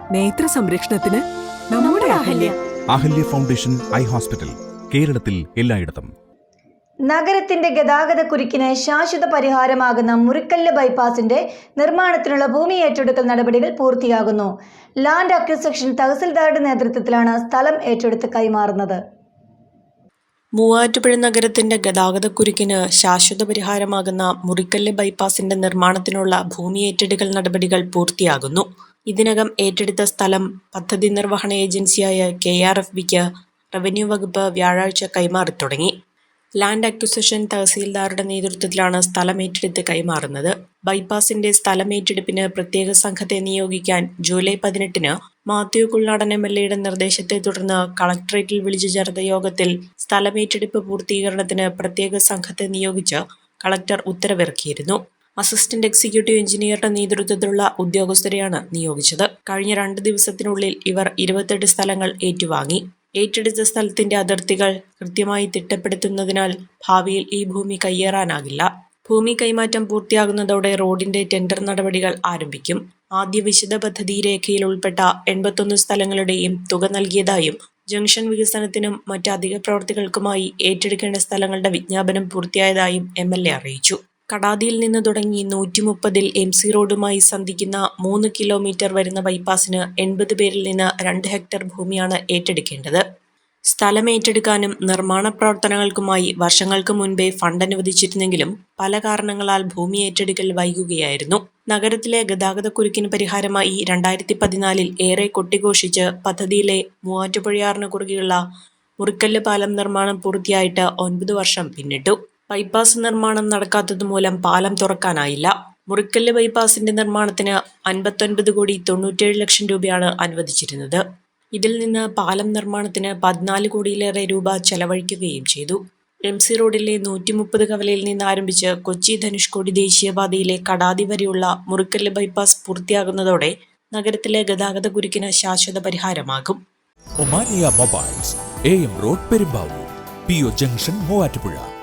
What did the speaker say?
നേത്ര സംരക്ഷണത്തിന് നമ്മുടെ Ahalya. Ahalya. Foundation eye hospital കേരളത്തിൽ എല്ലായിടത്തും. നഗരത്തിന്റെ ഗതാഗത കുരുക്കിന് ശാശ്വത പരിഹാരമാകുന്ന മുറിക്കല്ല് ബൈപ്പാസിന്റെ നിർമ്മാണത്തിനുള്ള ഭൂമി ഏറ്റെടുക്കൽ നടപടികൾ പൂർത്തിയാകുന്നു. ലാൻഡ് അക്വിസിഷൻ തഹസിൽദാരുടെ നേതൃത്വത്തിലാണ് സ്ഥലം ഏറ്റെടുത്ത് കൈമാറുന്നത്. മൂവാറ്റുപുഴ നഗരത്തിന്റെ ഗതാഗതക്കുരുക്കിന് ശാശ്വത പരിഹാരമാകുന്ന മുറിക്കല്ല് ബൈപ്പാസിന്റെ നിർമ്മാണത്തിനുള്ള ഭൂമി ഏറ്റെടുക്കൽ നടപടികൾ പൂർത്തിയാകുന്നു. ഇതിനകം ഏറ്റെടുത്ത സ്ഥലം പദ്ധതി നിർവഹണ ഏജൻസിയായ കെ ആർ എഫ് ബിക്ക് റവന്യൂ വകുപ്പ് വ്യാഴാഴ്ച കൈമാറി തുടങ്ങി. ലാൻഡ് അക്വിസിഷൻ തഹസീൽദാരുടെ നേതൃത്വത്തിലാണ് സ്ഥലമേറ്റെടുത്ത് കൈമാറുന്നത്. ബൈപ്പാസിന്റെ സ്ഥലമേറ്റെടുപ്പിന് പ്രത്യേക സംഘത്തെ നിയോഗിക്കാൻ ജൂലൈ പതിനെട്ടിന് മാത്യു കുൾനാടൻ എം എൽ എയുടെ നിർദ്ദേശത്തെ തുടർന്ന് കളക്ടറേറ്റിൽ വിളിച്ചു ചേർത്ത യോഗത്തിൽ സ്ഥലമേറ്റെടുപ്പ് പൂർത്തീകരണത്തിന് പ്രത്യേക സംഘത്തെ നിയോഗിച്ച് കളക്ടർ ഉത്തരവിറക്കിയിരുന്നു. അസിസ്റ്റന്റ് എക്സിക്യൂട്ടീവ് എഞ്ചിനീയറുടെ നേതൃത്വത്തിലുള്ള ഉദ്യോഗസ്ഥരെയാണ് നിയോഗിച്ചത്. കഴിഞ്ഞ രണ്ട് ദിവസത്തിനുള്ളിൽ ഇവർ ഇരുപത്തെട്ട് സ്ഥലങ്ങൾ ഏറ്റുവാങ്ങി. ഏറ്റെടുത്ത സ്ഥലത്തിന്റെ അതിർത്തികൾ കൃത്യമായി തിട്ടപ്പെടുത്തുന്നതിനാൽ ഭാവിയിൽ ഈ ഭൂമി കയ്യേറാനാകില്ല. ഭൂമി കൈമാറ്റം പൂർത്തിയാകുന്നതോടെ റോഡിന്റെ ടെൻഡർ നടപടികൾ ആരംഭിക്കും. ആദ്യ വിശദ പദ്ധതി രേഖയിൽ ഉൾപ്പെട്ട എൺപത്തൊന്ന് സ്ഥലങ്ങളുടെയും തുക നൽകിയതായും ജംഗ്ഷൻ വികസനത്തിനും മറ്റ് അധിക പ്രവൃത്തികൾക്കുമായി ഏറ്റെടുക്കേണ്ട സ്ഥലങ്ങളുടെ വിജ്ഞാപനം പൂർത്തിയായതായും എം അറിയിച്ചു. കടാതിയിൽ നിന്ന് തുടങ്ങി നൂറ്റി മുപ്പതിൽ എം സി റോഡുമായി സന്ധിക്കുന്ന മൂന്ന് കിലോമീറ്റർ വരുന്ന ബൈപ്പാസിന് എൺപത് പേരിൽ നിന്ന് രണ്ട് ഹെക്ടർ ഭൂമിയാണ് ഏറ്റെടുക്കേണ്ടത്. സ്ഥലം ഏറ്റെടുക്കാനും നിർമ്മാണ പ്രവർത്തനങ്ങൾക്കുമായി വർഷങ്ങൾക്ക് മുൻപേ ഫണ്ട് അനുവദിച്ചിരുന്നെങ്കിലും പല കാരണങ്ങളാൽ ഭൂമി ഏറ്റെടുക്കൽ വൈകുകയായിരുന്നു. നഗരത്തിലെ ഗതാഗതക്കുരുക്കിന് പരിഹാരമായി രണ്ടായിരത്തി പതിനാലിൽ ഏറെ കൊട്ടിഘോഷിച്ച് പദ്ധതിയിലെ മൂവാറ്റുപുഴയാറിന് കുറുകെയുള്ള മുറിക്കല്ല് പാലം നിർമ്മാണം പൂർത്തിയായിട്ട് ഒൻപത് വർഷം പിന്നിട്ടു. ബൈപ്പാസ് നിർമ്മാണം നടക്കാത്തതുമൂലം പാലം തുറക്കാനായില്ല. മുറിക്കല്ല് ബൈപ്പാസിന്റെ നിർമ്മാണത്തിന് അൻപത്തൊൻപത് കോടി തൊണ്ണൂറ്റേഴ് ലക്ഷം രൂപയാണ് അനുവദിച്ചിരുന്നത്. ഇതിൽ നിന്ന് പാലം നിർമ്മാണത്തിന് പതിനാല് കോടിയിലേറെ രൂപ ചെലവഴിക്കുകയും ചെയ്തു. എം സി റോഡിലെ നൂറ്റി മുപ്പത് കവലയിൽ നിന്ന് ആരംഭിച്ച് കൊച്ചി ധനുഷ്കോടി ദേശീയപാതയിലെ കടാതി വരെയുള്ള മുറിക്കല്ല് ബൈപ്പാസ് പൂർത്തിയാകുന്നതോടെ നഗരത്തിലെ ഗതാഗത കുരുക്കിന് ശാശ്വത പരിഹാരമാകും. Mobiles A M road P O junction Muvattupuzha.